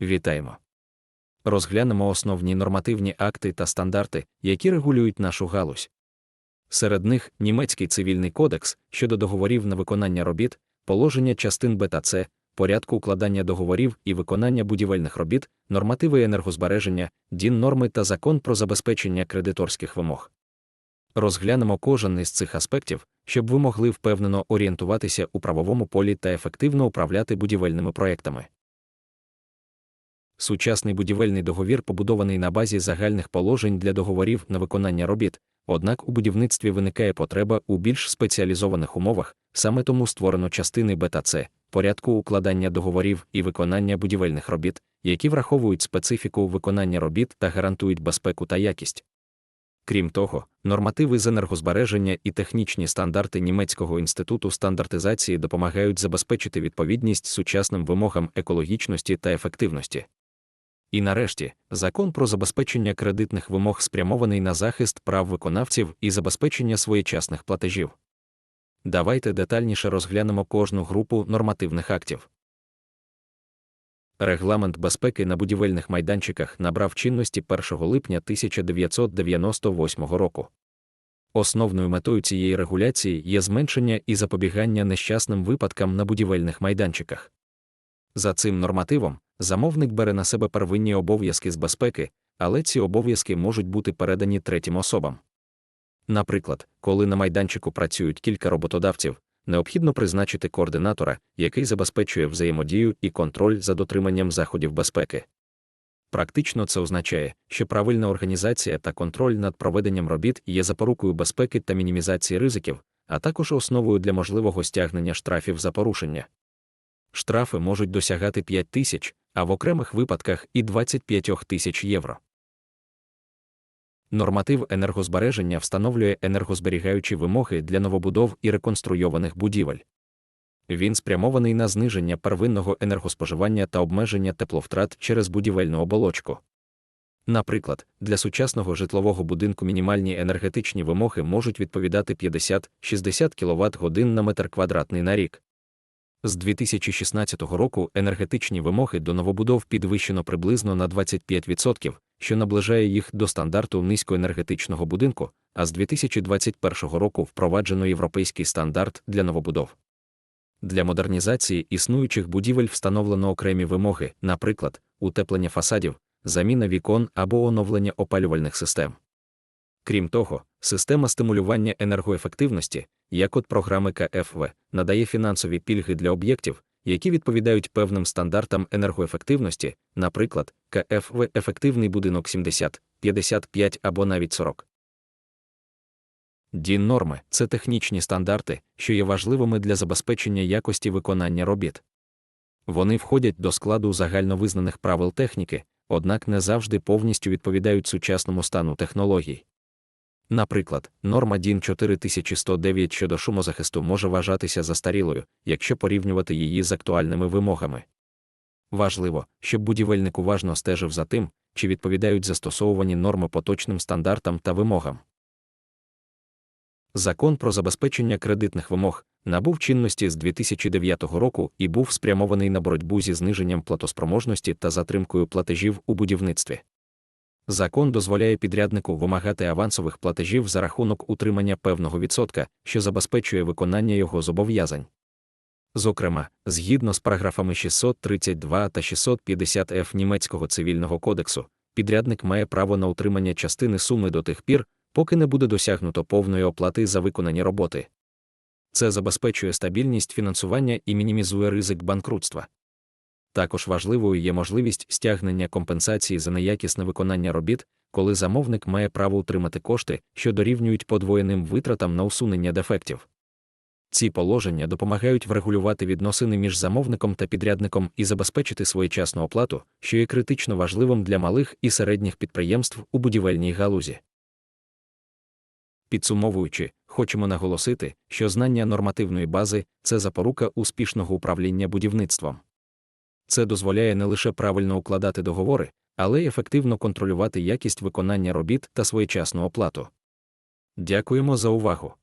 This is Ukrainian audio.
Вітаємо! Розглянемо основні нормативні акти та стандарти, які регулюють нашу галузь. Серед них німецький цивільний кодекс щодо договорів на виконання робіт, положення частин Б та С, порядку укладання договорів і виконання будівельних робіт, нормативи енергозбереження, дін норми та закон про забезпечення кредиторських вимог. Розглянемо кожен із цих аспектів, щоб ви могли впевнено орієнтуватися у правовому полі та ефективно управляти будівельними проектами. Сучасний будівельний договір побудований на базі загальних положень для договорів на виконання робіт, однак у будівництві виникає потреба у більш спеціалізованих умовах, саме тому створено частини Б та С, порядку укладання договорів і виконання будівельних робіт, які враховують специфіку виконання робіт та гарантують безпеку та якість. Крім того, нормативи з енергозбереження і технічні стандарти Німецького інституту стандартизації допомагають забезпечити відповідність сучасним вимогам екологічності та ефективності. І нарешті, закон про забезпечення кредитних вимог спрямований на захист прав виконавців і забезпечення своєчасних платежів. Давайте детальніше розглянемо кожну групу нормативних актів. Регламент безпеки на будівельних майданчиках набрав чинності 1 липня 1998 року. Основною метою цієї регуляції є зменшення і запобігання нещасним випадкам на будівельних майданчиках. За цим нормативом, замовник бере на себе первинні обов'язки з безпеки, але ці обов'язки можуть бути передані третім особам. Наприклад, коли на майданчику працюють кілька роботодавців, необхідно призначити координатора, який забезпечує взаємодію і контроль за дотриманням заходів безпеки. Практично це означає, що правильна організація та контроль над проведенням робіт є запорукою безпеки та мінімізації ризиків, а також основою для можливого стягнення штрафів за порушення. Штрафи можуть досягати 5 тисяч, а в окремих випадках і 25 тисяч євро. Норматив енергозбереження встановлює енергозберігаючі вимоги для новобудов і реконструйованих будівель. Він спрямований на зниження первинного енергоспоживання та обмеження тепловтрат через будівельну оболочку. Наприклад, для сучасного житлового будинку мінімальні енергетичні вимоги можуть відповідати 50-60 кВт годин на метр квадратний на рік. З 2016 року енергетичні вимоги до новобудов підвищено приблизно на 25%, що наближає їх до стандарту низькоенергетичного будинку, а з 2021 року впроваджено європейський стандарт для новобудов. Для модернізації існуючих будівель встановлено окремі вимоги, наприклад, утеплення фасадів, заміна вікон або оновлення опалювальних систем. Крім того, система стимулювання енергоефективності, як от програми КФВ, надає фінансові пільги для об'єктів, які відповідають певним стандартам енергоефективності, наприклад, КФВ ефективний будинок 70, 55 або навіть 40. дін норми це технічні стандарти, що є важливими для забезпечення якості виконання робіт. Вони входять до складу загальновизнаних правил техніки, однак не завжди повністю відповідають сучасному стану технологій. Наприклад, норма DIN 4109 щодо шумозахисту може вважатися застарілою, якщо порівнювати її з актуальними вимогами. Важливо, щоб будівельник уважно стежив за тим, чи відповідають застосовувані норми поточним стандартам та вимогам. Закон про забезпечення кредитних вимог набув чинності з 2009 року і був спрямований на боротьбу зі зниженням платоспроможності та затримкою платежів у будівництві. Закон дозволяє підряднику вимагати авансових платежів за рахунок утримання певного відсотка, що забезпечує виконання його зобов'язань. Зокрема, згідно з параграфами 632 та 650 Ф німецького цивільного кодексу, підрядник має право на утримання частини суми до тих пір, поки не буде досягнуто повної оплати за виконані роботи. Це забезпечує стабільність фінансування і мінімізує ризик банкрутства. Також важливою є можливість стягнення компенсації за неякісне виконання робіт, коли замовник має право утримати кошти, що дорівнюють подвоєним витратам на усунення дефектів. Ці положення допомагають врегулювати відносини між замовником та підрядником і забезпечити своєчасну оплату, що є критично важливим для малих і середніх підприємств у будівельній галузі. Підсумовуючи, хочемо наголосити, що знання нормативної бази це запорука успішного управління будівництвом. Це дозволяє не лише правильно укладати договори, але й ефективно контролювати якість виконання робіт та своєчасну оплату. Дякуємо за увагу!